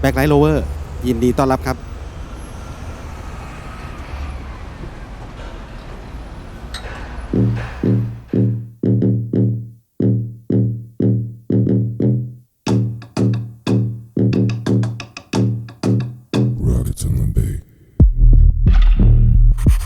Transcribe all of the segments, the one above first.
แบ็คไลท์โลเวอร์ยินดีต้อนรับครับ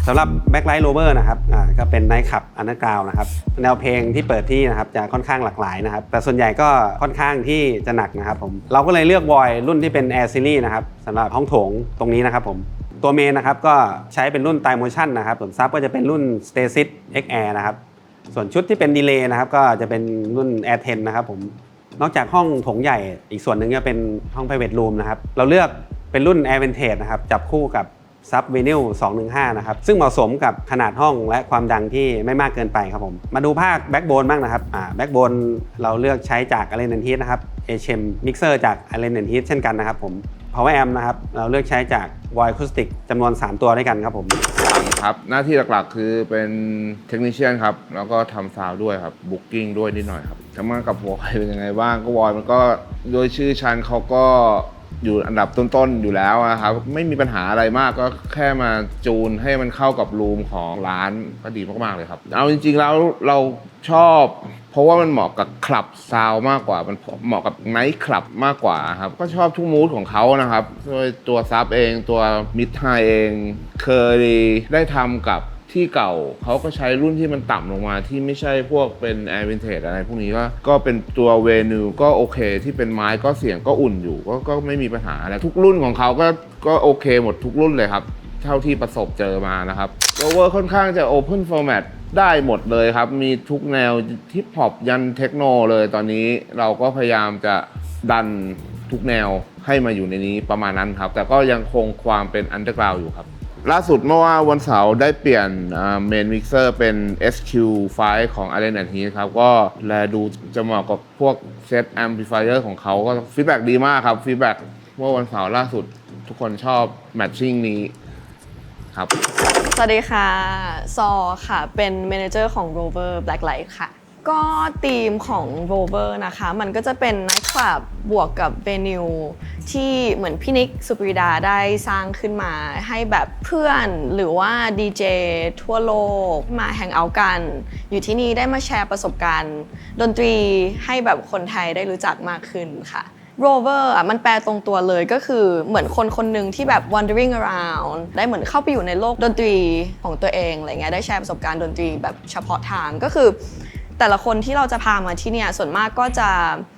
สำหรับ Backlight Rover นะครับอ่าก็เป็นไนท์ขับอันเดอร์กราวนะครับแนวเพลงที่เปิดที่นะครับจะค่อนข้างหลากหลายนะครับแต่ส่วนใหญ่ก็ค่อนข้างที่จะหนักนะครับผมเราก็เลยเลือกวอยรุ่นที่เป็น Air Series นะครับสำหรับห้องโถงตรงนี้นะครับผมตัวเมนนะครับก็ใช้เป็นรุ่น t i Motion นะครับส่วนซับก็จะเป็นรุ่น Stasis X Air นะครับส่วนชุดที่เป็นดีเลย์นะครับก็จะเป็นรุ่น Air 10 นะครับผมนอกจากห้องโถงใหญ่อีกส่วนหนึ่งก็เป็นห้อง private room นะครับเราเลือกเป็นรุ่น Air Vantage นะครับจับคู่กับ Sub Vinyl 215 นะครับ ซึ่งเหมาะสมกับขนาดห้องและความดังที่ไม่มากเกินไปครับผม มาดูภาค Backbone บ้างนะครับอ่า Backbone เราเลือกใช้จาก Allen Heath นะครับ HM Mixer จาก Allen Heath เช่นกันนะครับผม Power Amp นะครับ เราเลือกใช้จาก Voice Acoustic จำนวน 3 ตัวด้วยกันครับผม ครับ หน้าที่หลักๆคือเป็นเทคนิชเชียนครับ แล้วก็ทำซาวด้วยครับบุ๊กิ้งด้วยนิดหน่อยครับทำงานกับวอยเป็นยังไงบ้างก็วอยมันก็โดยชื่อชันเขาก็ อยู่อันดับต้นๆอยู่แล้วนะครับไม่มีปัญหาอะไรมากก็แค่มาจูนให้มันเข้ากับรูมของร้านก็ดีมากๆเลยครับ เอาจริง ๆ แล้วเราชอบ เพราะว่ามันเหมาะกับคลับซาวมากกว่ามันเหมาะกับไนท์คลับมากกว่าครับก็ชอบทุกมูดของเขานะครับโดยตัวซับเองตัวมิดไฮเองเคยได้ทำกับ ที่เก่าเขาก็ใช้รุ่นที่มันต่ำลงมาที่ไม่ใช่พวกเป็นแอร์วินเทจอะไรพวกนี้ก็ก็เป็นตัวเวนูก็โอเค ที่เป็นไม้ก็เสียงก็อุ่นอยู่ก็ก็ไม่มีปัญหาอะไรทุกรุ่นของเขาก็ก็โอเคหมดทุกรุ่นเลยครับ เท่าที่ประสบเจอมานะครับ Rover ค่อนข้างจะ Open Format ได้หมดเลยครับ มีทุกแนวทิป h อปยันเทคโนเลยตอนนี้เราก็พยายามจะดันทุกแนวให้มาอยู่ในนี้ประมาณนั้นครับ แต่ก็ยังคงความเป็น Underground อยู่ครับ ล่าสุดเมื่อว่าวันเสาร์ได้เปลี่ยนเมนมิกเซอร์เป็น SQ5 ของ a l l e n h e a t ครับ ก็แลดูจะเหมาะกับพวกเซตแอมพลิฟายเออร์ของเขาก็ฟีดแบ็ดีมากครับฟีดแบ็เมื่อวันเสาร์ล่าสุดทุกคนชอบแมทชิ่งนี้ครับ สวัสดีค่ะ ซอค่ะ เป็นเมนเจอร์ของ Rover Blacklight ค่ะ ก็ธีมของ Rover นะคะ มันก็จะเป็นไนท์คลับบวกกับเวนิวที่เหมือนพี่นิกสุปริดาได้สร้างขึ้นมาให้แบบเพื่อนหรือว่าดีเจทั่วโลกมาแฮงเอาท์กัน อยู่ที่นี่ได้มาแชร์ประสบการณ์ ดนตรีให้แบบคนไทยได้รู้จักมากขึ้นค่ะ rover อะมันแปลตรงตัวเลยก็คือเหมือนคนคนหนึ่งที่แบบ wandering around ได้เหมือนเข้าไปอยู่ในโลกดนตรีของตัวเองอะไรเงี้ยได้แชร์ประสบการณ์ดนตรีแบบเฉพาะทางก็คือ แต่ละคนที่เราจะพามาที่เนี่ยส่วนมากก็จะ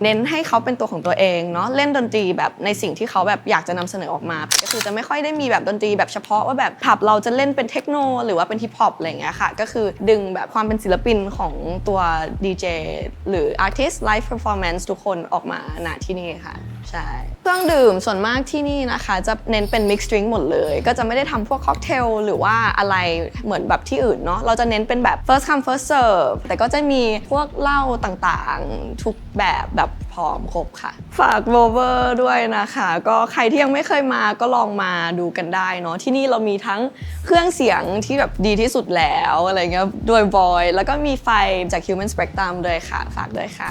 เน้นให้เขาเป็นตัวของตัวเองเนาะเล่นดนตรีแบบในสิ่งที่เขาแบบอยากจะนำเสนอออกมา ก็คือจะไม่ค่อยได้มีแบบดนตรีแบบเฉพาะว่าแบบผับเราจะเล่นเป็นเทคโนหรือว่าเป็นฮิปฮอปอะไรเงี้ยค่ะก็คือดึงแบบความเป็นศิลปินของตัวดีเจหรือ artist live performance ทุกคนออกมาณที่นี่ค่ะใช่เครื่องดื่มส่วนมากที่นี่นะคะจะเน้นเป็น mixed drink หมดเลย ก็จะไม่ได้ทำพวกค็อกเทลหรือว่าอะไรเหมือนแบบที่อื่นเนาะเราจะเน้นเป็นแบบ first come first serve แต่ก็จะมีพวกเหล้าต่างๆ ทุกแบบแบบพร้อมครบค่ะ ฝากโบเวอร์ด้วยนะคะ ก็ใครที่ยังไม่เคยมาก็ลองมาดูกันได้เนาะที่นี่เรามีทั้งเครื่องเสียงที่แบบดีที่สุดแล้วอะไรเงี้ยโดยบอย แล้วก็มีไฟจาก Human Spectrum ด้วยค่ะ ฝากด้วยค่ะ